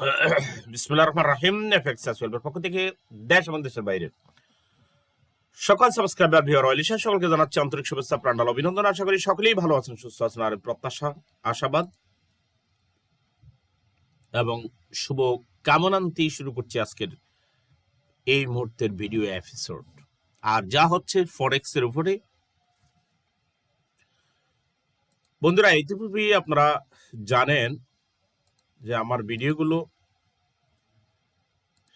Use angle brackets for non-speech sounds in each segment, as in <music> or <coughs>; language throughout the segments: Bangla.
<coughs> বিসমুল্লাহ রহমান রাহিম এফএক্স আসওয়েলবের পক্ষ থেকে দেশ এবং দেশের বাইরে। সকল সাবস্ক্রাইবার ভিওর অলিশা সকলকে জানাচ্ছি আন্তরিক শুভেচ্ছা প্রাণাল অভিনন্দন। আশা করি সকলেই ভালো আছেন, সুস্থ আছেন। আর প্রত্যাশা, আশাবাদ এবং শুভ কামনান্তি শুরু করছি আজকের এই মুহূর্তের ভিডিও এপিসোড আর যা হচ্ছে ফরেক্স এর উপরে। বন্ধুরা ইতিপূর্বে আপনারা জানেন যে আমার ভিডিওগুলো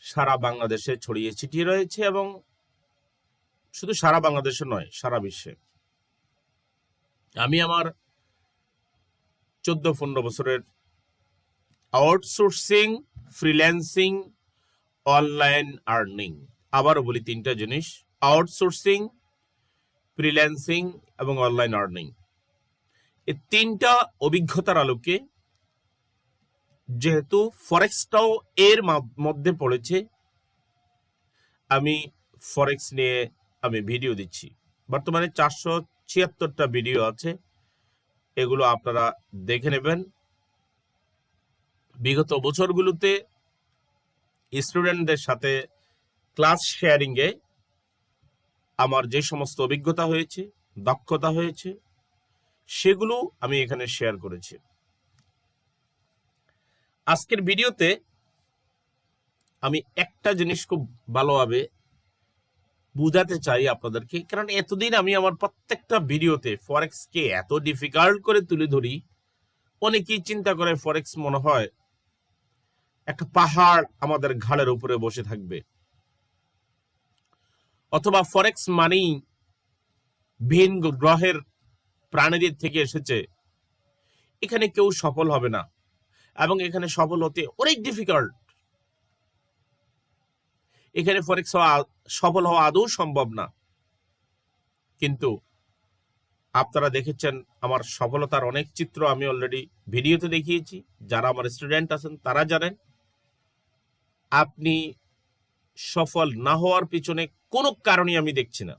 সারা বাংলাদেশে ছড়িয়ে ছিটিয়ে রয়েছে এবং শুধু সারা বাংলাদেশে নয়, সারা বিশ্বে। আমি আমার চোদ্দ পনেরো বছরের আউটসোর্সিং, ফ্রিল্যান্সিং, অনলাইন আর্নিং, আবারও বলি তিনটা জিনিস, আউটসোর্সিং, ফ্রিল্যান্সিং এবং অনলাইন আর্নিং। এই তিনটা অভিজ্ঞতার আলোকে যেহেতু ফরেক্সটাও এর মধ্যে পড়েছে, আমি ফরেক্স নিয়ে আমি ভিডিও দিচ্ছি। বর্তমানে চারশো ছিয়াত্তরটা ভিডিও আছে, এগুলো আপনারা দেখে নেবেন। বিগত বছরগুলোতে স্টুডেন্টদের সাথে ক্লাস শেয়ারিংয়ে আমার যে সমস্ত অভিজ্ঞতা হয়েছে, দক্ষতা হয়েছে, সেগুলো আমি এখানে শেয়ার করেছি। আজকের ভিডিওতে আমি একটা জিনিস খুব ভালোভাবে বুঝাতে চাই আপনাদেরকে, কারণ এতদিন আমি আমার প্রত্যেকটা ভিডিওতে ফরেক্সকে এত ডিফিকাল্ট করে তুলে ধরি, অনেকেই চিন্তা করে ফরেক্স মনে হয় একটা পাহাড় আমাদের ঘাড়ের উপরে বসে থাকবে। অথবা ফরেক্স মানেই ভিন গ্রহের প্রাণীদের থেকে এসেছে। এখানে কেউ সফল হবে না। এবং এখানে সফল হতে অনেক ডিফিকাল্ট এখানে ফরেক্স হওয়া, সফল হওয়া আদৌ সম্ভব না। কিন্তু আপনারা দেখেছেন আমার সফলতার অনেক চিত্র আমি অলরেডি ভিডিওতে দেখিয়েছি। যারা আমার স্টুডেন্ট আছেন, তারা জানেন, আপনি সফল না হওয়ার পিছনে কোনো কারণই আমি দেখছি না।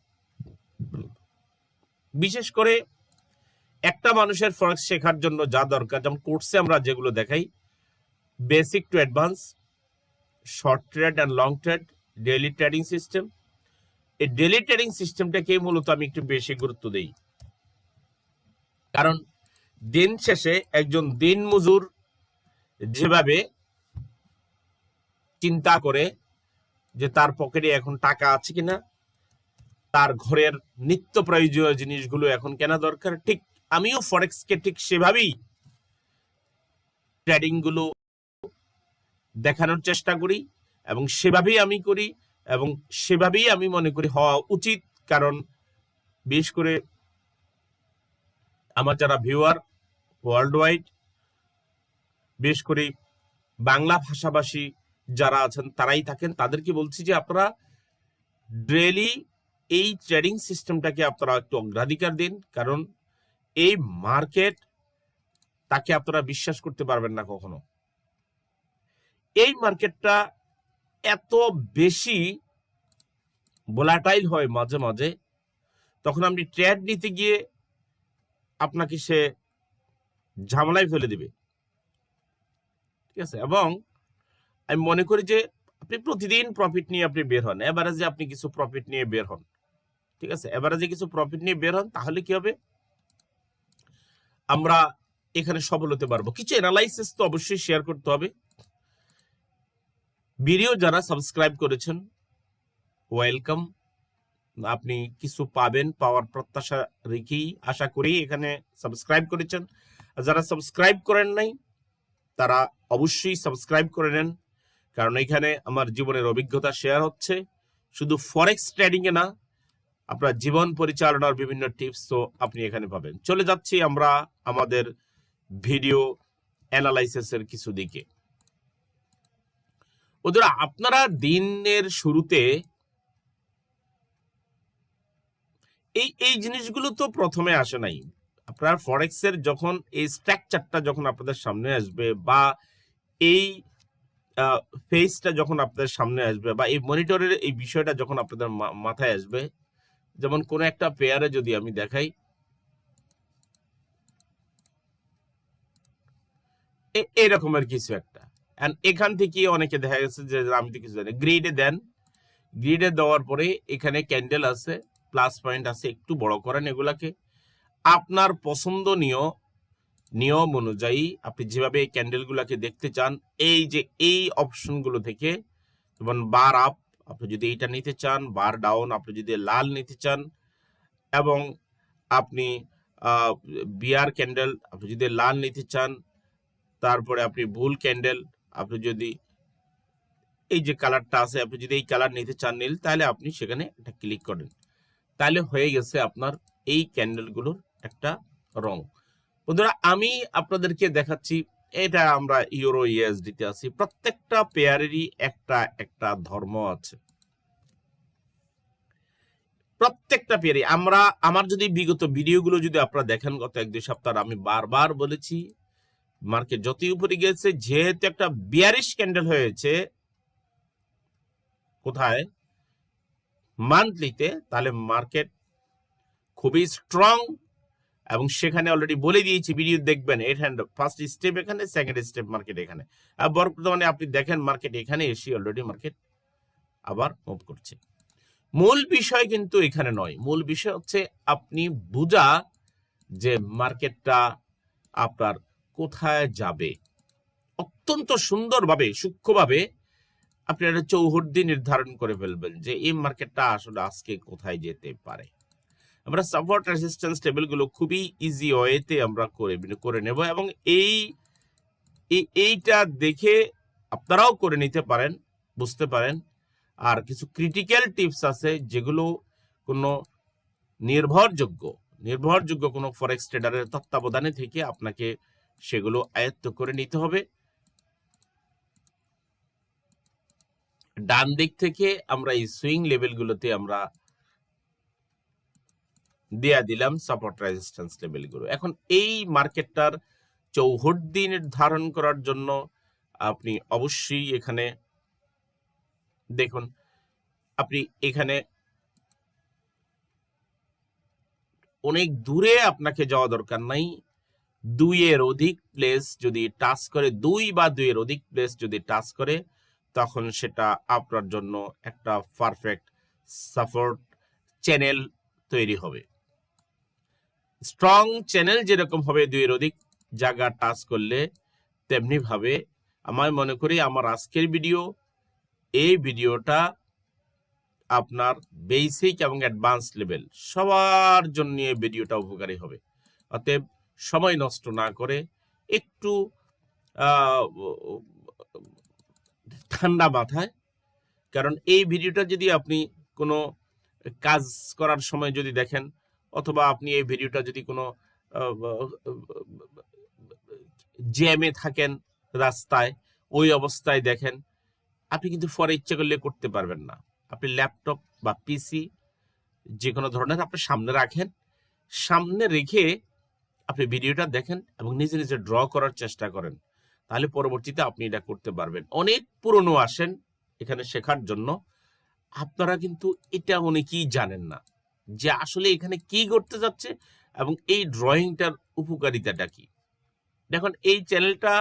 বিশেষ করে একটা মানুষের ফরেক্স শেখার জন্য যা দরকার, যেমন কোর্সে আমরা যেগুলো দেখাই basic to advance short trade and long trade daily trading system এই ডেলি ট্রেডিং সিস্টেমটাকে মূলত আমি একটু বেশি গুরুত্ব দিই। কারণ দিন শেষে একজন দিন মজুর যেভাবে চিন্তা করে যে তার পকেটে এখন টাকা আছে কিনা, তার ঘরের নিত্য প্রয়োজনীয় জিনিসগুলো এখন কেনা দরকার, ঠিক আমিও ফরেক্সকে ঠিক সেভাবেই ট্রেডিংগুলো দেখানোর চেষ্টা করি এবং সেভাবেই আমি করি এবং সেভাবেই আমি মনে করি হওয়া উচিত। কারণ বিশেষ করে আমার যারা ভিউয়ার ওয়ার্ল্ড ওয়াইড বিশেষ করে বাংলা ভাষাভাষী যারা আছেন, তারাই থাকেন, তাদেরকে বলছি যে আপনারা ডেলি এই ট্রেডিং সিস্টেমটাকে আপনারা একটু অগ্রাধিকার দিন। কারণ এই মার্কেট তাকে আপনারা বিশ্বাস করতে পারবেন না কখনো। এই মার্কেটটা এত বেশি ভোলাটাইল হয় মাঝে মাঝে, তখন আপনি ট্রেড নিতে গিয়ে আপনাকে সে ঝামেলায় ফেলে দিবে। ঠিক আছে? এবং আমি মনে করি যে আপনি প্রতিদিন প্রফিট নিয়ে আপনি বের হন। এভারেজে আপনি কিছু প্রফিট নিয়ে বের হন। ঠিক আছে? এভারেজে কিছু প্রফিট নিয়ে বের হন, তাহলে কি হবে? আমরা এখানে সফল হতে পারব। কিছু অ্যানালাইসিস তো অবশ্যই শেয়ার করতে হবে। ভিডিও যারা সাবস্ক্রাইব করেছেন ওয়েলকাম আপনি কিছু পাবেন, পাওয়ার প্রত্যাশা রেখেই আশা করি এখানে সাবস্ক্রাইব করেছেন। যারা সাবস্ক্রাইব করেন নাই, তারা অবশ্যই সাবস্ক্রাইব করে নেন। কারণ এখানে আমার জীবনের অভিজ্ঞতা শেয়ার হচ্ছে। শুধু ফরেক্স ট্রেডিং এ না আপনার জীবন পরিচালনার বিভিন্ন টিপস তো আপনি এখানে পাবেন। চলে যাচ্ছি আমরা আমাদের ভিডিও অ্যানালাইসিসের কিছু দিকে। ওদের আপনারা দিনের শুরুতে এই এই জিনিসগুলো তো প্রথমে আসে নাই। আপনার ফরেক্সের যখন এই স্ট্রাকচারটা যখন আপনাদের সামনে আসবে বা এই ফেসটা যখন আপনাদের সামনে আসবে বা এই মনিটরের এই বিষয়টা যখন আপনাদের মাথায় আসবে যেমন কোন একটা পেয়ারে যদি আমি দেখাই এরকমের কিছু একটা। এখান থেকে অনেকে দেখা গেছে যে আমি তো কিছু জানি গ্রিডে দেন। গ্রিডে দেওয়ার পরে এখানে ক্যান্ডেল আছে প্লাস পয়েন্ট আছে, একটু বড় করেন এগুলাকে। আপনার পছন্দনীয় নিয়ম অনুযায়ী আপনি যেভাবে এই ক্যান্ডেলগুলোকে দেখতে চান, এই যে, এই অপশনগুলো থেকে, যেমন বার আপ আপনি যদি এইটা নিতে চান বার ডাউন আপনি যদি লাল নিতে চান এবং আপনি বিয়ার ক্যান্ডেল আপনি যদি লাল নিতে চান, তারপরে আপনি ভুল ক্যান্ডেল আপনি যদি এই যে কালারটা আছে, আপনি যদি এই কালার নিতে চান নীল, তাহলে আপনি সেখানে একটা ক্লিক করেন। তাহলে হয়ে গেছে আপনার এই ক্যান্ডেলগুলোর একটা রং। বন্ধুরা, আমি আপনাদেরকে দেখাচ্ছি এটা আমরা ইউরো ইউএসডিতে আছি। প্রত্যেকটা পেয়ারেরই একটা একটা ধর্ম আছে। প্রত্যেকটা পেয়ারে আমরা, আমার যদি বিগত ভিডিওগুলো যদি আপনারা দেখেন, গত এক দুই সপ্তাহ আমি বারবার বলেছি মার্কেট যতই উপরে গেছে যেহেতু একটা বিয়ারিশ ক্যান্ডেল হয়েছে, কোথায়? মান্থলিতে তাহলে মার্কেট খুবই স্ট্রং এবং সেখানে অলরেডি বলে দিয়েছি ভিডিও দেখবেন এইট হ্যান্ড ফার্স্ট স্টেপ এখানে সেকেন্ড স্টেপ মার্কেট এখানে। আর বর্তমানে আপনি দেখেন মার্কেট এখানে এসে অলরেডি মার্কেট আবার মুভ করছে। মূল বিষয় কিন্তু এখানে নয়। মূল বিষয় হচ্ছে আপনি বুঝা যে মার্কেটটা আপনার কোথায় যাবে। অত্যন্ত সুন্দরভাবে, সূক্ষ্মভাবে আপনি একটা চৌহদ্দি নির্ধারণ করে ফেলবেন যে এই মার্কেটটা আসলে আজকে কোথায় যেতে পারে। আমরা সাপোর্ট রেজিস্ট্যান্স টেবিলগুলো খুবই ইজি ওয়েতে আমরা করে করে নেব এবং এই, এই- এইটা দেখে আপনারাও করে নিতে পারেন, বুঝতে পারেন। আর কিছু ক্রিটিক্যাল টিপস আছে যেগুলো কোনো নির্ভরযোগ্য নির্ভরযোগ্য কোনো ফরেক্স ট্রেডারের তত্ত্বাবধানে থেকে আপনাকে সেগুলো আয়ত্ত করে নিতে হবে। ডান দিক থেকে আমরা এই সুইং লেভেলগুলোতে আমরা দেয়া দিলাম সাপোর্ট রেজিস্ট্যান্স লেভেলগুলো এখন এই মার্কেটটার চৌহদ্দি নির্ধারণ করার জন্য আপনি অবশ্যই এখানে দেখুন, আপনি এখানে অনেক দূরে আপনাকে যাওয়া দরকার নাই। দুইয়ের অধিক প্লেস যদি টাচ করে, দুই বা দুইয়ের অধিক প্লেস যদি টাচ করে, তখন সেটা আপনার জন্য একটা পারফেক্ট সাপোর্ট চ্যানেল তৈরি হবে। স্ট্রং চ্যানেল যেরকম হবে দুইয়ের অধিক জায়গা টাচ করলে, তেমনি ভাবে আমার মনে করি আমার আজকের ভিডিও এই ভিডিওটা আপনার বেসিক এবং অ্যাডভান্স লেভেল সবার জন্য এই ভিডিওটা উপকারী হবে। অতএব সময় নষ্ট না করে একটু ঠান্ডা মাথায়, কারণ এই ভিডিওটা যদি আপনি কোনো কাজ করার সময় যদি দেখেন অথবা আপনি এই ভিডিওটা যদি কোনো জ্যামে থাকেন রাস্তায়, ওই অবস্থায় দেখেন, আপনি কিন্তু ফরে ইচ্ছা করলে করতে পারবেন না। আপনি ল্যাপটপ বা পিসি যে কোনো ধরনের আপনি সামনে রাখেন, সামনে রেখে আপনি ভিডিওটা দেখেন এবং নিজে নিজে ড্র করার চেষ্টা করেন, তাহলে পরবর্তীতে আপনি এটা করতে পারবেন। অনেক পুরনো আসেন এখানে শেখার জন্য, আপনারা কিন্তু এটা অনেকেই জানেন না। যে আসলে এখানে কি করতে যাচ্ছে এবং এই ড্রয়িংটার উপকারিতাটা কি? দেখুন, এই চ্যানেলটা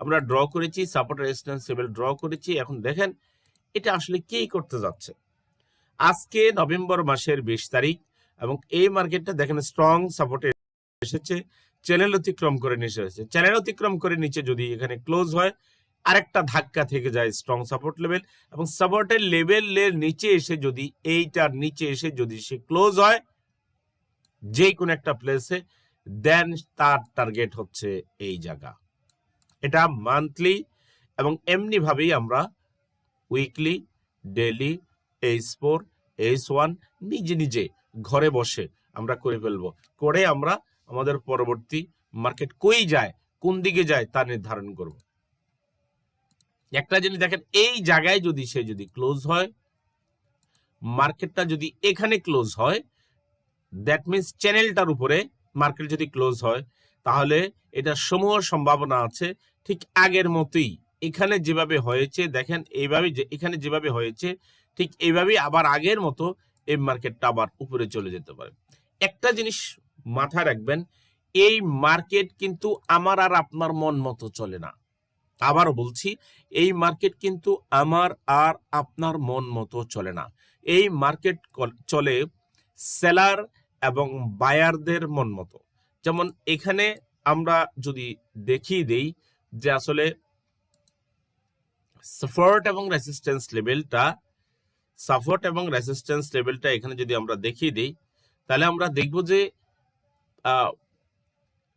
আমরা ড্র করেছি সাপোর্ট রেজিস্ট্যান্সেবল ড্র করেছি। এখন দেখেন, এটা আসলে কি করতে যাচ্ছে? আজকে নভেম্বর মাসের বিশ তারিখ এবং এই মার্কেটটা দেখেন স্ট্রং সাপোর্টে এসেছে। চ্যানেল অতিক্রম করে নিচে এসেছে চ্যানেল অতিক্রম করে নিচে যদি এখানে ক্লোজ হয় আরেকটা ধাক্কা থেকে যায় স্ট্রং সাপোর্ট লেভেল এবং সাপোর্টের লেভেলের নিচে এসে যদি এইটার নিচে এসে যদি সে ক্লোজ হয় যে কোনো একটা প্লেসে দেন তার টার্গেট হচ্ছে এই জায়গা। এটা মান্থলি এবং এমনি ভাবেই আমরা weekly daily H four H one নিজে নিজে ঘরে বসে আমরা করে ফেলব। করে আমরা আমাদের পরবর্তী মার্কেট কই যায়, কোন দিকে যায় তা নির্ধারণ করব। একটা জিনিস দেখেন, এই জায়গায় যদি সে যদি ক্লোজ হয় মার্কেটটা যদি এখানে ক্লোজ হয় দ্যাট মিন্স চ্যানেলটার উপরে মার্কেট যদি ক্লোজ হয়, তাহলে এটা সমূহ সম্ভাবনা আছে ঠিক আগের মতোই। এখানে যেভাবে হয়েছে, দেখেন এইভাবে এখানে যেভাবে হয়েছে, ঠিক এইভাবেই আবার আগের মতো এই মার্কেটটা আবার উপরে চলে যেতে পারে। একটা জিনিস মাথায় রাখবেন, এই মার্কেট কিন্তু আমার আর আপনার মন মতো চলে না। আবারও বলছি, এই মার্কেট কিন্তু আমার আর আপনার মন মতো চলে না। এই মার্কেট চলে সেলার এবং বায়ারদের মন মতো। যেমন এখানে আমরা যদি দেখিয়ে দেই যে আসলে সাপোর্ট এবং রেসিস্ট্যান্স লেভেলটা সাপোর্ট এবং রেসিস্ট্যান্স লেভেলটা এখানে যদি আমরা দেখিয়ে দিই, তাহলে আমরা দেখব যে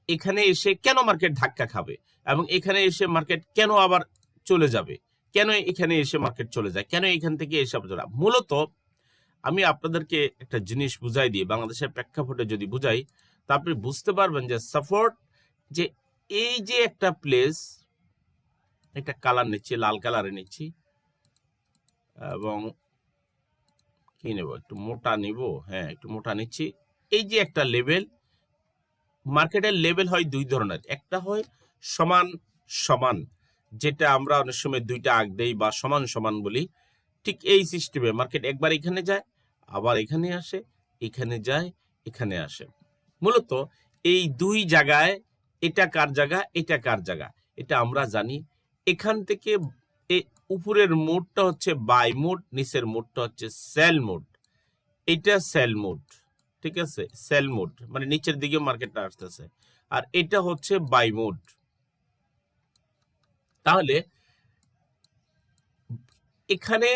এখানে এসে কেন মার্কেট ধাক্কা খাবে? এবং এখানে এসে মার্কেট কেন আবার চলে যাবে? কেন এখানে এসে মার্কেট চলে যায়? কেন এখান থেকে এসে যায়? মূলত আমি আপনাদেরকে একটা জিনিস বুঝাই দিই, বাংলাদেশের প্রেক্ষাপটে যদি বুঝাই, তা আপনি বুঝতে পারবেন যে সাপোর্ট যে এই যে একটা প্লেস একটা কালার নিচ্ছি, লাল কালারে নিচ্ছি, এবং কি নেব? একটু মোটা নিব? হ্যাঁ একটু মোটা নিচ্ছি। এই যে একটা লেভেল মার্কেটের লেভেল হয় দুই ধরনের। একটা হয় সমান সমান, যেটা আমরা অনেক সময় দুইটা আগ দেই বা সমান সমান বলি। ঠিক এই সিস্টেমে মার্কেট একবার এখানে যায়, আবার এখানে আসে, এখানে যায়, এখানে আসে। মূলত এই দুই জায়গায় এটা কার জায়গা, এটা কার জায়গা, এটা আমরা জানি। এখান থেকে উপরের মোডটা হচ্ছে বাই মোড নিচের মোডটা হচ্ছে সেল মোড এটা সেল মোড ঠিক আছে? সেল মোড মানে নিচের দিকে মার্কেটটা আসতেছে। আর এটা হচ্ছে বাই মোড তাহলে এখানে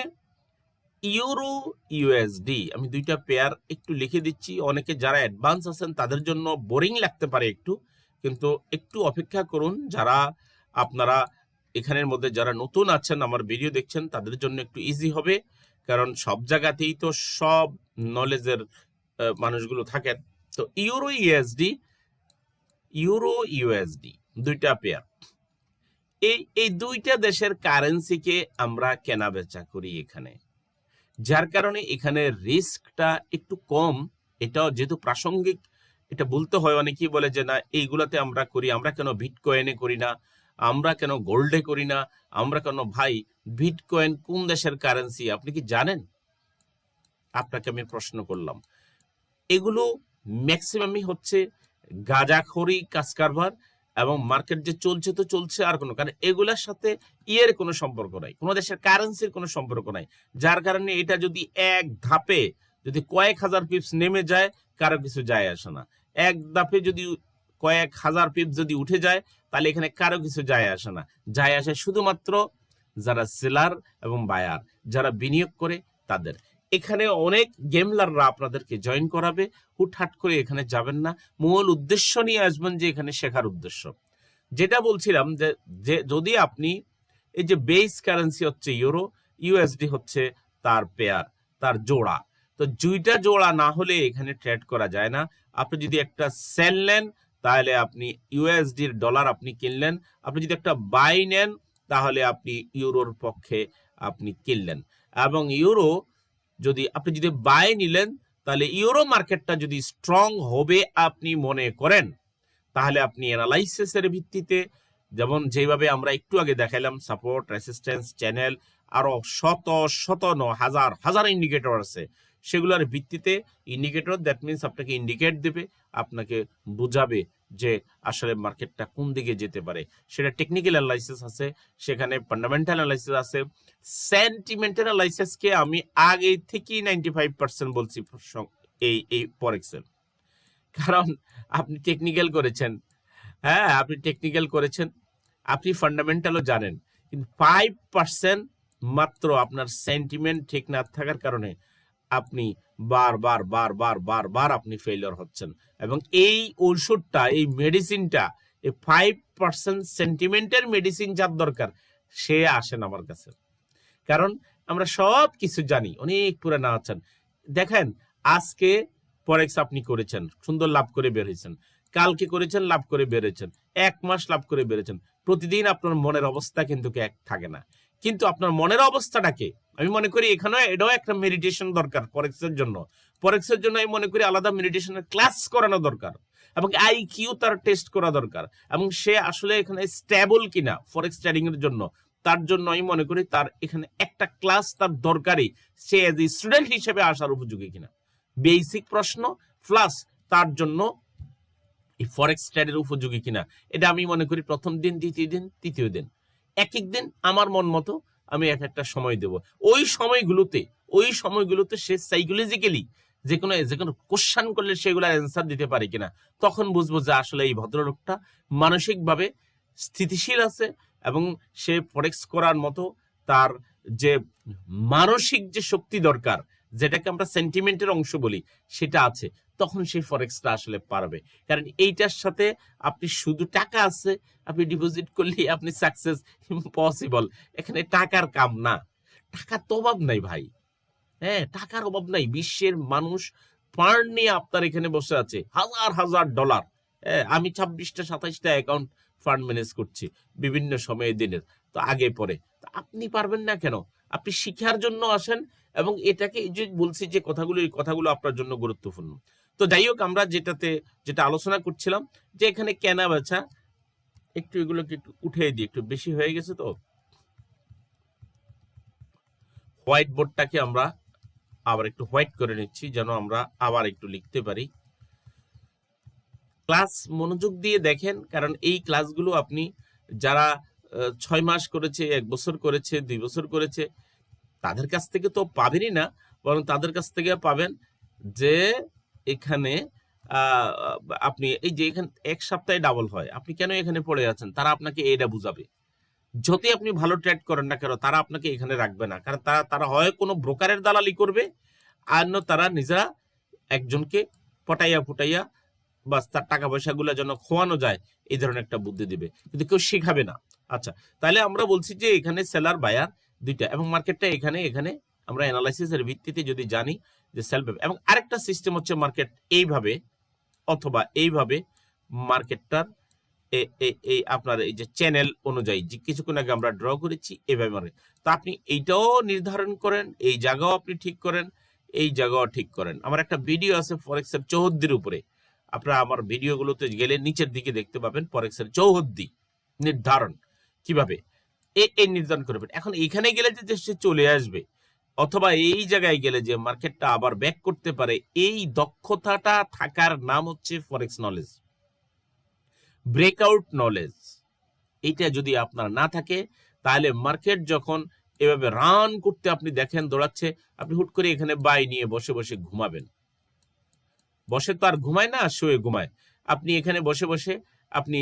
ইউরো ইউএসডি আমি দুইটা পেয়ার একটু লিখে দিচ্ছি। অনেকে যারা অ্যাডভান্স আছেন, তাদের জন্য বোরিং লাগতে পারে একটু। কিন্তু একটু অপেক্ষা করুন, যারা আপনারা এখানের মধ্যে যারা নতুন আছেন, আমার ভিডিও দেখছেন, তাদের জন্য একটু ইজি হবে। কারণ সব জায়গাতেই তো সব নলেজের মানুষগুলো থাকেন। তো ইউরো ইউএসডি ইউরো ইউএসডি দুইটা পেয়ার এই এই দুইটা দেশের কারেন্সিকে আমরা কেনা বেচা করি এখানে। যার কারণে এখানে রিস্কটা একটু কম। এটাও যেহেতু প্রাসঙ্গিক, এটা বলতে হয় অনেকেই বলে যে, না, এইগুলাতে আমরা করি, আমরা কেন বিটকয়েনে করি না? আমরা কেন গোল্ডে করি না? আমরা কেন, ভাই বিটকয়েন কোন দেশের কারেন্সি আপনি কি জানেন? আপনাকে আমি প্রশ্ন করলাম। এগুলো ম্যাক্সিমামই হচ্ছে গাঁজাখড়ি কাজ কারবার এবং মার্কেট যে চলছে তো চলছে আর কোনো। কারণ এগুলার সাথে ইয়ের কোনো সম্পর্ক নাই, কোনো দেশের কারেন্সির কোনো সম্পর্ক নাই। যার কারণে এটা যদি এক ধাপে যদি কয়েক হাজার পিপস নেমে যায়, কারও কিছু যায় আসে না। এক ধাপে যদি কয়েক হাজার পিপস যদি উঠে যায়, তাহলে এখানে কারও কিছু যায় আসে না। যায় আসে শুধুমাত্র যারা সেলার এবং বায়ার যারা বিনিয়োগ করে তাদের। এখানে অনেক গেমলাররা আপনাদেরকে জয়েন করাবে। হুটহাট করে এখানে যাবেন না। মূল উদ্দেশ্য নিয়ে আসবেন যে এখানে শেখার উদ্দেশ্য। যেটা বলছিলাম যে যদি আপনি এই যে বেস কারেন্সি হচ্ছে ইউরো ইউএসডি হচ্ছে তার পেয়ার তার জোড়া। তো দুইটা জোড়া না হলে এখানে ট্রেড করা যায় না। আপনি যদি একটা সেল নেন, তাহলে আপনি ইউএসডির ডলার আপনি কিনলেন। আপনি যদি একটা বাই নেন, তাহলে আপনি ইউরোর পক্ষে আপনি কিনলেন। এবং ইউরো যদি আপনি যদি বাই নিলেন, তাহলে ইউরো মার্কেটটা যদি স্ট্রং হবে আপনি মনে করেন, তাহলে আপনি অ্যানালাইসিসের ভিত্তিতে যেমন যেভাবে আমরা একটু আগে দেখাইলাম সাপোর্ট রেসিস্ট্যান্স চ্যানেল আরও শত শত ন, হাজার হাজার ইন্ডিকেটর আছে, সেগুলোর ভিত্তিতে ইন্ডিকেটর দ্যাট মিনস আপনাকে ইন্ডিকেট দেবে, আপনাকে বুঝাবে যে আসলে মার্কেটটা কোন দিকে যেতে পারে। সেটা টেকনিক্যাল অ্যানালাইসিস আছে, সেখানে ফান্ডামেন্টাল অ্যানালাইসিস আছে। সেন্টিমেন্টাল অ্যানালাইসিসকে আমি আগে থেকেই নাইনটি ফাইভ পার্সেন্ট বলছি এই এই পরেক্সেল কারণ আপনি টেকনিক্যাল করেছেন হ্যাঁ আপনি টেকনিক্যাল করেছেন, আপনি ফান্ডামেন্টালও জানেন। কিন্তু ফাইভ পার্সেন্ট মাত্র আপনার সেন্টিমেন্ট ঠিক না থাকার কারণে আপনি বারবার বারবার বারবার আপনি ফেলিওর হচ্ছেন। এবং এই ঔষধটা এই মেডিসিনটা এই ফাইভ পার্সেন্ট সেন্টিমেন্টের মেডিসিন যার দরকার, সে আসেন আমার কাছে। কারণ আমরা সব কিছু জানি, অনেক পুরানা আছেন। দেখেন, আজকে পরেক্স আপনি করেছেন, সুন্দর লাভ করে বের হয়েছেন। কালকে করেছেন, লাভ করে বেরোচ্ছেন এক মাস লাভ করে বেরোচ্ছেন প্রতিদিন আপনার মনের অবস্থা কিন্তু এক থাকে না। কিন্তু আপনার মনের অবস্থাটাকে আমি মনে করি এখানেও এটাও একটা মেডিটেশন দরকার ফরেক্সের জন্য। ফরেক্সের জন্য আমি মনে করি আলাদা মেডিটেশনের ক্লাস করানো দরকার এবং আই কিউ তার টেস্ট করা দরকার এবং সে আসলে এখানে স্টেবল কিনা ফরেক্স ট্রেডিং এর জন্য, তার জন্য আমি মনে করি তার এখানে একটা ক্লাস তার দরকারি সে এজ এ স্টুডেন্ট হিসেবে আসার উপযোগী কিনা। বেসিক প্রশ্ন প্লাস তার জন্য এই ফরেক্স ট্রেডের উপযোগী কিনা, এটা আমি মনে করি প্রথম দিন, দ্বিতীয় দিন, তৃতীয় দিন। এক এক দিন আমার মন মতো আমি এক একটা সময় দেব। ওই সময়গুলোতে ওই সময়গুলোতে সে সাইকোলজিক্যালি যে কোনো যে কোনো কোশ্চান করলে সেগুলো অ্যান্সার দিতে পারে কিনা, তখন বুঝব যে আসলে এই ভদ্রলোকটা মানসিকভাবে স্থিতিশীল আছে এবং সে ফরেক্স করার মতো তার যে মানসিক যে শক্তি দরকার, যেটাকে আমরা সেন্টিমেন্টের অংশ বলি, সেটা আছে। তখন সেই ফরেক্সটা আসলে পারবে। কারণ এইটার সাথে আপনি শুধু টাকা আছে, আপনি ডিপোজিট করলে আপনি সাকসেস ইম্পসিবল এখানে টাকার কাম না। টাকার তো অভাব নাই ভাই। হ্যাঁ টাকার অভাব নাই। বিশ্বের মানুষ ফান্ড নিয়ে আপনার এখানে বসে আছে। হাজার হাজার ডলার হ্যাঁ আমি ছাব্বিশটা, সাতাইশটা অ্যাকাউন্ট ফান্ড ম্যানেজ করছি বিভিন্ন সময়ে দিনের। তো আগে, পরে। আপনি পারবেন না কেন? আপনি শিক্ষার জন্য আসেন এবং এটাকে যে বলছি যে কথাগুলো, এই কথাগুলো আপনার জন্য গুরুত্বপূর্ণ। তো যাই হোক আমরা যেটাতে, যেটা আলোচনা করছিলাম, যে এখানে কেনা বেচা, একটু এগুলোকে একটু উঠিয়ে দিই, একটু বেশি হয়ে গেছে তো। হোয়াইট বোর্ডটাকে আমরা আবার একটু হোয়াইট করে নিচ্ছি, যেন আমরা আবার একটু লিখতে পারি। ক্লাস মনোযোগ দিয়ে দেখেন, কারণ এই ক্লাসগুলো আপনি যারা ছয় মাস করেছে, এক বছর করেছে, দুই বছর করেছে, তাদের কাছ থেকে তো পাবেনই না, বরং তাদের কাছ থেকে পাবেন যে এখানে আপনি এই যে এখানে, এক সপ্তাহে ডাবল হয়। আপনি কেন এখানে পড়ে আছেন? তারা আপনাকে এটা বুঝাবে। যতই আপনি ভালো ট্রেড করেন না কেন, তারা আপনাকে এখানে রাখবে না। কারণ তারা তারা হয় কোনো ব্রোকারের দালালি করবে, আর তারা নিজেরা একজনকে পটাইয়া ফুটাইয়া বা তার টাকা পয়সাগুলো যেন খোয়ানো যায়, এই ধরনের একটা বুদ্ধি দিবে। কিন্তু কেউ শেখাবে না। আচ্ছা তাহলে আমরা বলছি যে এখানে সেলার বায়ার দুইটা, এবং মার্কেটটা এখানে এখানে আমরা অ্যানালাইসিসের ভিত্তিতে যদি জানি যে সেল এবং আরেকটা সিস্টেম হচ্ছে মার্কেট এইভাবে অথবা এইভাবে মার্কেটটার এই আপনার এই যে চ্যানেল অনুযায়ী যে কিছুক্ষণ আগে আমরা ড্র করেছি এইভাবে মার্কেট তো আপনি এইটাও নির্ধারণ করেন, এই জায়গাও আপনি ঠিক করেন, এই জায়গাও ঠিক করেন। আমার একটা ভিডিও আছে ফরেক্সের চৌহদ্দির উপরে। আপনারা আমার ভিডিওগুলোতে গেলে নিচের দিকে দেখতে পাবেন ফরেক্সের চৌহদ্দি নির্ধারণ কীভাবে। এই নির্ধারণ করবেন এখন এখানে গেলে যে সে চলে আসবে অথবা এই জায়গায় গেলে যে মার্কেটটা আবার ব্যাক করতে পারে, এই দক্ষতাটা থাকার নাম হচ্ছে ফরেক্স নলেজ ব্রেকআউট নলেজ এইটা যদি আপনার না থাকে, তাহলে মার্কেট যখন এভাবে রান করতে আপনি দেখেন, দৌড়াচ্ছে, আপনি হুট করে এখানে বাই নিয়ে বসে বসে ঘুমাবেন। বসে তো আর ঘুমায় না, শুয়ে ঘুমায়। আপনি এখানে বসে বসে আপনি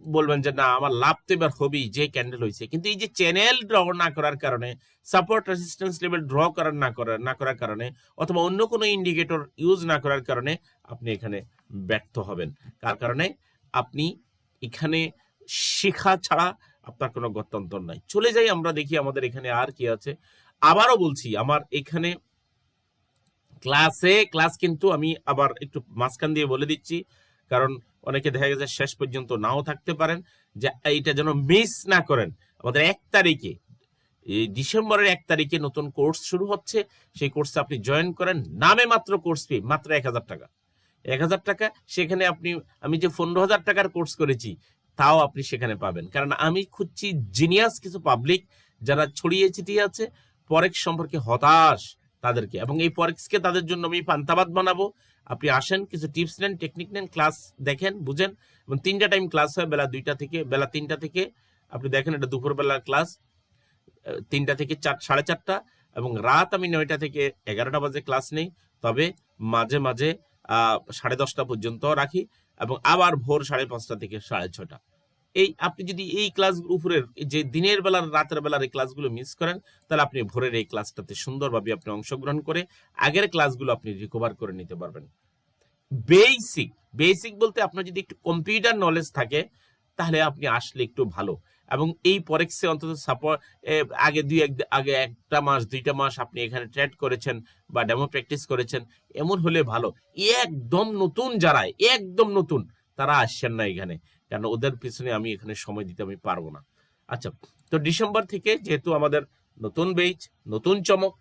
বলবেন যে, না, আমার লাভ তো এবার হবেই, যে ক্যান্ডেল হয়েছে কিন্তু এই যে চ্যানেল ড্র না করার কারণে সাপোর্ট রেজিস্ট্যান্স লেভেল ড্র করার না করার না করার কারণে, অথবা অন্য কোনো ইন্ডিকেটর ইউজ না করার কারণে আপনি এখানে ব্যর্থ হবেন। কার কারণে? আপনি এখানে শেখা ছাড়া আপনার কোনো গত্যন্তর নাই। চলে যাই আমরা দেখি আমাদের এখানে আর কি আছে। আবারও বলছি, আমার এখানে ক্লাসে ক্লাস কিন্তু আমি আবার একটু মাঝখান দিয়ে বলে দিচ্ছি। কারণ অনেকে দেখা গেছে শেষ পর্যন্ত নাও থাকতে পারেন, যে এইটা যেন মিস না করেন। আমাদের এক তারিখে, এই ডিসেম্বরের এক তারিখে নতুন কোর্স শুরু হচ্ছে। সেই কোর্সে আপনি জয়েন করেন, নামে মাত্র কোর্স ফি মাত্র এক হাজার টাকা। এক হাজার টাকা, সেখানে আপনি, আমি যে পনেরো হাজার টাকার কোর্স করেছি, তাও আপনি সেখানে পাবেন। কারণ আমি খুঁজছি জিনিয়াস কিছু পাবলিক যারা ছড়িয়ে ছিটিয়ে আছে, পরেক্স সম্পর্কে হতাশ তাদেরকে। এবং এই পরেক্সকে তাদের জন্য আমি পান্তাবাদ বানাবো। আপনি আসেন, কিছু টিপস নেন টেকনিক নেন ক্লাস দেখেন, বুঝেন এবং তিনটা টাইম ক্লাস হয়, বেলা দুইটা থেকে, বেলা তিনটা থেকে। আপনি দেখেন এটা দুপুরবেলার ক্লাস তিনটা থেকে চার, সাড়ে চারটা এবং রাত আমি নয়টা থেকে এগারোটা বাজে ক্লাস নেই। তবে মাঝে মাঝে সাড়ে দশটা পর্যন্ত রাখি এবং আবার ভোর সাড়ে পাঁচটা থেকে সাড়ে ছটা এই আপনি যদি এই ক্লাস উপরের যে দিনের বেলার, রাতের বেলার এই ক্লাসগুলো মিস করেন, তাহলে আপনি ভোরের এই ক্লাসটাতে সুন্দরভাবে আপনি অংশগ্রহণ করে আগের ক্লাসগুলো আপনি রিকভার করে নিতে পারবেন। বেসিক বেসিক বলতে আপনার যদি একটু কম্পিউটার নলেজ থাকে, তাহলে আপনি আসলে একটু ভালো। এবং এই পরেক্সে অন্তত সাপোর্ট আগে দুই এক, আগে একটা মাস, দুইটা মাস আপনি এখানে ট্রেড করেছেন বা ডেমো প্র্যাকটিস করেছেন, এমন হলে ভালো। একদম নতুন যারা, একদম নতুন, তারা আসছেন না এখানে। কারণ ওদের পিছনে আমি এখানে সময় দিতে আমি পারব না। আচ্ছা তো ডিসেম্বর থেকে যেহেতু আমাদের নতুন বেচ নতুন চমক,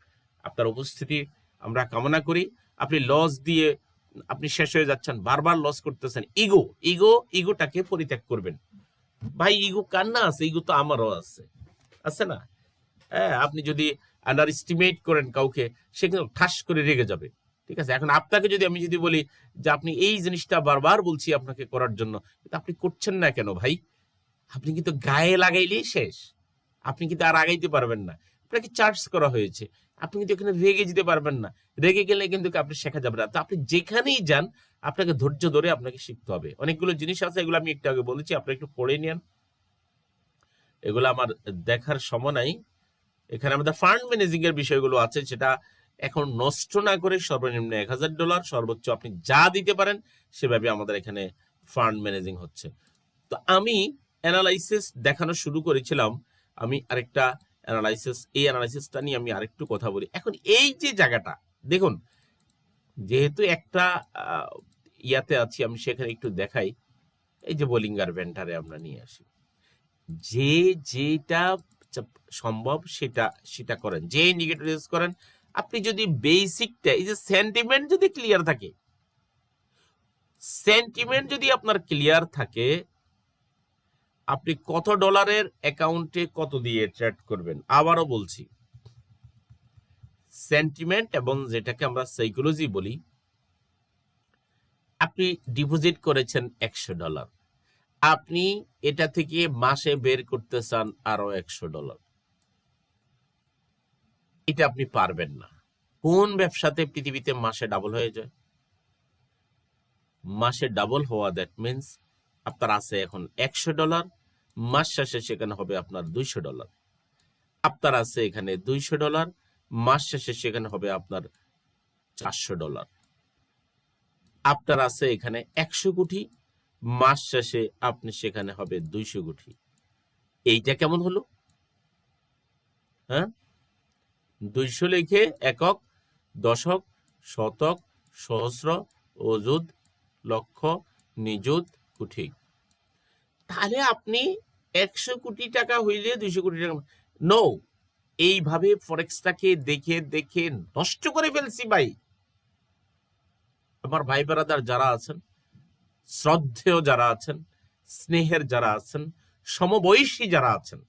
আপনার উপস্থিতি আমরা কামনা করি। আপনি লস দিয়ে আপনি শেষ হয়ে যাচ্ছেন, বারবার লস করতেছেন। ইগো ইগো ইগোটাকে পরিত্যাগ করবেন। ভাই ইগো কার না আছে ইগো তো আমারও আছে। আছে না? হ্যাঁ আপনি যদি আন্ডার এস্টিমেট করেন কাউকে, সে কিন্তু ঠাস করে রেগে যাবে। ঠিক আছে? এখন আপনাকে যদি আমি যদি বলি যে আপনি এই জিনিসটা বারবার বলছি আপনাকে করার জন্য আপনি করছেন না কেন ভাই? আপনি কিন্তু গায়ে লাগাইলেই শেষ। আপনি কিন্তু আর আগাইতে পারবেন না। আপনাকে চার্জ করা হয়েছে। আপনি কিন্তু এখানে রেগে যেতে পারবেন না। রেগে গেলে কিন্তু আপনি শেখা যাবে না। তো আপনি যেখানেই যান, আপনাকে ধৈর্য ধরে আপনাকে শিখতে হবে। অনেকগুলো জিনিস আছে, এগুলো আমি একটু আগে বলেছি আপনি একটু পড়ে নিন এগুলো আমার দেখার সময় নাই। এখানে আমাদের ফান্ড ম্যানেজিং এর বিষয়গুলো আছে, সেটা এখন নষ্ট না করে সর্বনিম্ন এক হাজার ডলার, সর্বোচ্চ আপনি যা দিতে পারেন সেভাবে আমাদের এখানে ফান্ড ম্যানেজিং হচ্ছে। তো আমি অ্যানালাইসিস দেখানো শুরু করেছিলাম। আমি আরেকটা অ্যানালাইসিস এই অ্যানালাইসিসটা নিয়ে আমি আরেকটু কথা বলি। এখন এই যে জায়গাটা, দেখুন, যেহেতু একটা ইয়াতে আছি, আমি সেখানে একটু দেখাই। এই যে বোলিঙ্গার ভেন্টারে আমরা নিয়ে আসি। যে যেটা সম্ভব সেটা সেটা করেন। যে ইন্ডিকেটর ইউজ করেন আপনি যদি বেসিকটা এই যে সেন্টিমেন্ট যদি ক্লিয়ার থাকে সেন্টিমেন্ট যদি আপনার ক্লিয়ার থাকে, আপনি কত ডলারের অ্যাকাউন্টে কত দিয়ে ট্রেড করবেন? আবারও বলছি সেন্টিমেন্ট এবং যেটাকে আমরা সাইকোলজি বলি, আপনি ডিপোজিট করেছেন একশো ডলার আপনি এটা থেকে মাসে বের করতে চান আরও একশো ডলার এটা আপনি পারবেন না। কোন ব্যবসাতে পৃথিবীতে মাসে ডাবল হয়ে যায়? মাসে ডাবল হওয়া দ্যাট মিন্স আপনার আছে এখন একশো ডলার মাস শেষে সেখানে হবে আপনার দুইশো ডলার আপনার আছে এখানে দুইশো ডলার মাস শেষে সেখানে হবে আপনার চারশো ডলার আপনার আছে এখানে একশো কোটি মাস শেষে আপনি সেখানে হবে দুইশো কোটি এইটা কেমন হলো? হ্যাঁ? দুইশো লিখে একক, দশক, শতক, সহস্র, অযুত, লক্ষ, নিযুত, কোটি। তাহলে আপনি একশো কোটি টাকা হইলে দুইশো কোটি টাকা নো, এইভাবে ফরেক্সটাকে দেখে দেখে নষ্ট করে ফেলছি ভাই। আমার ভাই বেড়াদার যারা আছেন, শ্রদ্ধেয় যারা আছেন, স্নেহের যারা আছেন, সমবয়সী যারা আছেন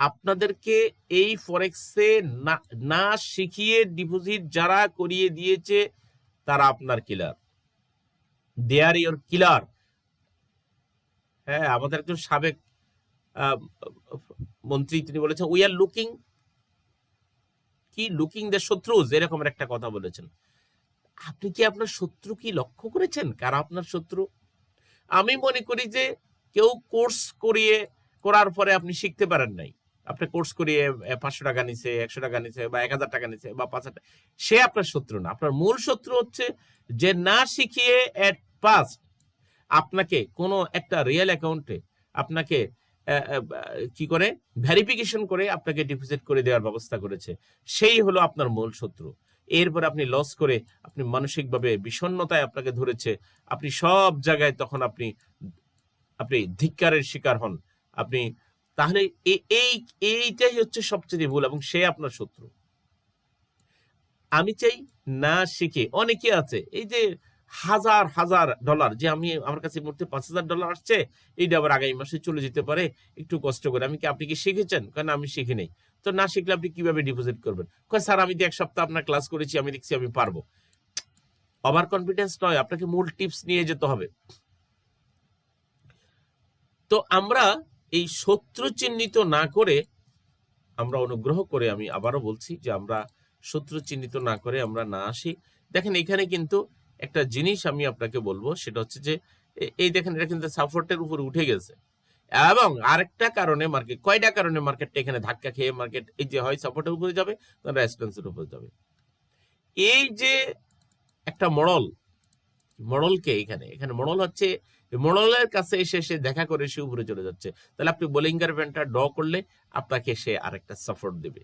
আপনাদেরকে এই ফরেক্সে না শিখিয়ে ডিপোজিট যারা করিয়ে দিয়েছে, তারা আপনার killer they are your killer হ্যাঁ আমাদের একজন সাবেক মন্ত্রী তিনি বলেছেন উই আর লুকিং কি? লুকিং দ্য শত্রুজ, এরকম একটা কথা বলেছেন। আপনি কি আপনার শত্রু কি লক্ষ্য করেছেন? কারা আপনার শত্রু? আমি মনে করি যে কেউ কোর্স করিয়ে, করার পরে আপনি শিখতে পারেন নাই। আপনি কোর্স করিয়ে পাঁচশো টাকা নিছে, একশো টাকা নিছে বা এক হাজার টাকা নিছে বা পাঁচ হাজার সে আপনার শত্রু না। আপনার মূল শত্রু হচ্ছে যে না শিখিয়ে এট পাস্ট আপনাকে কোনো একটা রিয়েল অ্যাকাউন্টে আপনাকে কি করে? ভেরিফিকেশন করে আপনাকে ডিপোজিট করে দেওয়ার ব্যবস্থা করেছে। সেই হলো আপনার মূল শত্রু। এরপর আপনি লস করে আপনি মানসিকভাবে বিষণ্ণতায় আপনাকে ধরেছে। আপনি সব জায়গায় তখন আপনি আপনি ধিক্কারের শিকার হন। আপনি তাহলে এই, এইটাই হচ্ছে সবচেয়ে ভুল এবং সে আপনার শত্রু। আমি চাই না শিখে, অনেকে আছে, এই যে হাজার হাজার ডলার যে আমি আমার কাছে মুহূর্তে পাঁচ হাজার ডলার আসছে, এইটা আবার আগামী মাসে চলে যেতে পারে, একটু কষ্ট করে। আমি কি আপনি কি শিখেছেন? কারণ আমি শিখে নেই? তো না শিখলে আপনি কীভাবে ডিপোজিট করবেন? কয়, স্যার, আমি তো এক সপ্তাহ আপনার ক্লাস করেছি, আমি দেখছি আমি পারব। ওভার কনফিডেন্স নয়, আপনাকে মূল টিপস নিয়ে যেতে হবে। তো আমরা এই শত্রু চিহ্নিত না করে আমরা অনুগ্রহ করে আমি আবারও বলছি যে আমরা শত্রু চিহ্নিত না করে আমরা না আসি। দেখেন, এখানে কিন্তু একটা জিনিস আমি আপনাকে বলব, সেটা হচ্ছে যে এই দেখেন, এটা কিন্তু সাপোর্টের উপর উঠে গেছে। এবং আরেকটা কারণে মার্কেট কয়টা কারণে মার্কেটটা এখানে ধাক্কা খেয়ে মার্কেট এই যে হয় সাপোর্টের উপরে যাবে রেসপন্সের উপরে যাবে? এই যে একটা মডল মডলকে এখানে এখানে মডল হচ্ছে মডলের কাছে এসে সে দেখা করে সে উপরে চলে যাচ্ছে। তাহলে আপনি বোলিঙ্গার ভ্যানটা ড্র করলে আপনাকে সে আরেকটা সাপোর্ট দেবে।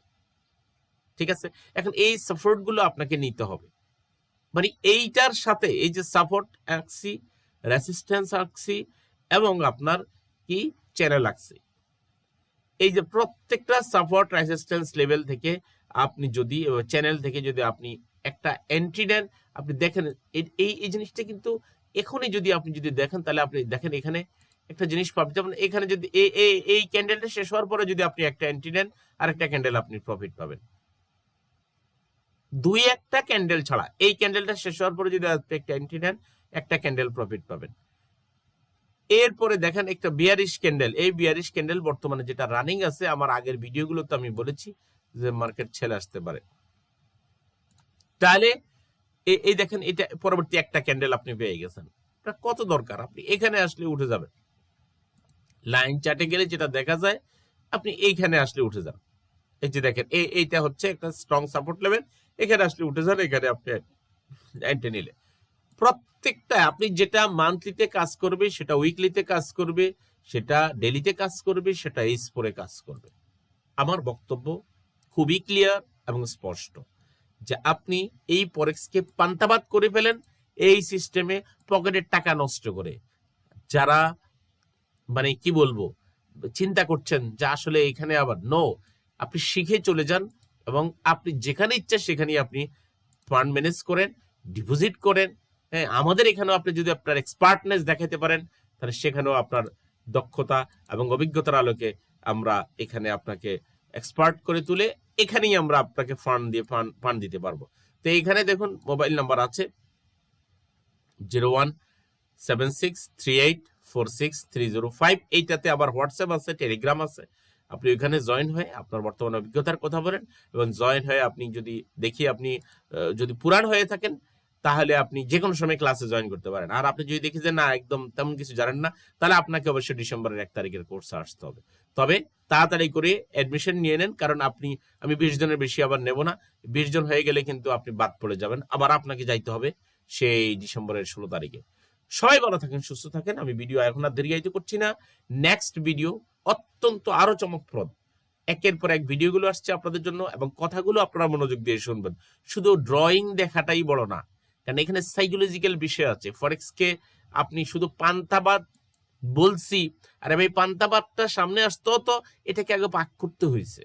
ঠিক আছে? এখন এই সাপোর্টগুলো আপনাকে নিতে হবে। মানে এইটার সাথে এই যে সাপোর্ট আঁকছি রেসিস্ট্যান্স আঁকছি এবং আপনার কি? চ্যানেল আঁকছি এই যে প্রত্যেকটা সাপোর্ট রেসিস্ট্যান্স লেভেল থেকে আপনি যদি, চ্যানেল থেকে যদি আপনি একটা এন্ট্রি নেন, আপনি দেখেন এই এই জিনিসটা কিন্তু এখনই যদি আপনি যদি দেখেন, তাহলে আপনি দেখেন এখানে একটা জিনিস পাবেন। যেমন এখানে যদি এই ক্যান্ডেলটা শেষ হওয়ার পরে যদি আপনি একটা এন্ট্রি নেন আর একটা ক্যান্ডেল আপনি প্রফিট পাবেন। দুই একটা ক্যান্ডেল ছাড়া, এই ক্যান্ডেলটা শেষ হওয়ার পরে যদি আপনি একটা এন্ট্রি নেন, একটা ক্যান্ডেল প্রফিট পাবেন। এরপরে দেখেন একটা বিয়ারিশ ক্যান্ডেল এই বিয়ারিশ ক্যান্ডেল বর্তমানে যেটা রানিং আছে, আমার আগের ভিডিওগুলোতে আমি বলেছি যে মার্কেট ছেলে আসতে পারে। তাহলে এই দেখেন, এটা পরবর্তী একটা ক্যান্ডেল আপনি পেয়ে গেছেন। এটা কত দরকার? আপনি এখানে আসলে উঠে যাবেন। লাইন চার্টে গেলে যেটা দেখা যায়, আপনি এইখানে আসলে উঠে যান। এই যে দেখেন এই এইটা হচ্ছে একটা স্ট্রং সাপোর্ট লেভেল এখানে আসলে উঠে যান, এখানে আপনি এন্টে নিলে। প্রত্যেকটা, আপনি যেটা মান্থলিতে কাজ করবে, সেটা উইকলিতে কাজ করবে, সেটা ডেলিতে কাজ করবে, সেটা স্পোরে কাজ করবে। আমার বক্তব্য খুবই ক্লিয়ার এবং স্পষ্ট। যে আপনি এই পরেক্সকে পান্তাবাদ করে ফেলেন, এই সিস্টেমে পকেটের টাকা নষ্ট করে। যারা মানে কি বলব, চিন্তা করছেন যে আসলে এখানে আবার নো আপনি শিখে চলে যান এবং আপনি যেখানে ইচ্ছা সেখানেই আপনি ফান্ড ম্যানেজ করেন ডিপোজিট করেন। হ্যাঁ আমাদের এখানেও আপনি যদি আপনার এক্সপার্টনেস দেখাতে পারেন, তাহলে সেখানেও আপনার দক্ষতা এবং অভিজ্ঞতার আলোকে আমরা এখানে আপনাকে এক্সপার্ট করে তুলে এখানেই আমরা আপনাকে ফান্ড দিয়ে ফান্ড ফান্ড দিতে পারব। তো এইখানে দেখুন মোবাইল নাম্বার আছে zero one seven six three eight four six three zero five এইটাতে আবার হোয়াটসঅ্যাপ আছে টেলিগ্রাম আছে। আপনি ওইখানে জয়েন হয়ে আপনার বর্তমান অভিজ্ঞতার কথা বলেন এবং জয়েন হয়ে আপনি যদি দেখি আপনি যদি পুরান হয়ে থাকেন, তাহলে আপনি যে কোনো সময় ক্লাসে জয়েন করতে পারেন। আর আপনি যদি দেখি যে না, একদম তেমন কিছু জানেন না, তাহলে আপনাকে অবশ্যই ডিসেম্বরের এক তারিখের কোর্সে আসতে হবে। তবে তাড়াতাড়ি করে অ্যাডমিশন নিয়ে নেন, কারণ আপনি, আমি বিশ জনের বেশি আবার নেব না। বিশ জন হয়ে গেলে কিন্তু আপনি বাদ পড়ে যাবেন। আবার আপনাকে যাইতে হবে সেই ডিসেম্বরের ষোলো তারিখে। সবাই ভালো থাকেন, সুস্থ থাকেন। আমি ভিডিও এখন আর দীর্ঘায়িত করছি না। নেক্সট ভিডিও অত্যন্ত আরও চমকপ্রদ। একের পর এক ভিডিওগুলো আসছে আপনাদের জন্য এবং কথাগুলো আপনারা মনোযোগ দিয়ে শুনবেন। শুধু ড্রয়িং দেখাটাই বড় না, কারণ এখানে সাইকোলজিক্যাল বিষয় আছে। ফরেক্স কে আপনি শুধু পান্তাবাদ বলছি, আর এই পান্তাবাদটা সামনে আসতো তো, এটাকে আগে পাক করতে হয়েছে,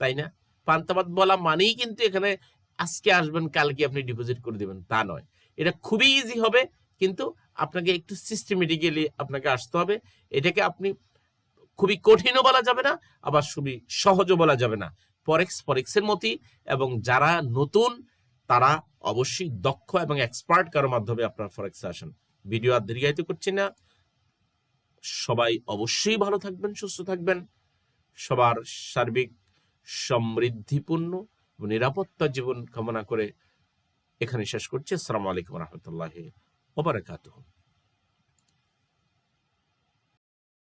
তাই না? পান্তাবাদ বলা মানেই কিন্তু এখানে আজকে আসবেন, কালকে আপনি ডিপোজিট করে দিবেন, তা নয়। এটা খুবই ইজি হবে, কিন্তু আপনাকে একটু সিস্টেমেটিক্যালি আপনাকে আসতে হবে। এটাকে আপনি খুবই কঠিনও বলা যাবে না, আবার খুবই সহজও বলা যাবে না। পরেক্স পরেক্সের মতই, এবং যারা নতুন, তারা অবশ্যই দক্ষ এবং এক্সপার্ট কারোর মাধ্যমে আপনার ফরেক্সে আসেন। ভিডিও আর দীর্ঘায়িত করছি না। সবাই অবশ্যই ভালো থাকবেন, সুস্থ থাকবেন। সবার সার্বিক সমৃদ্ধিপূর্ণ এবং নিরাপত্তা জীবন কামনা করে এখানে শেষ করছি। আসসালামু আলাইকুম রহমতুল্লাহ ওবরাকাতুহ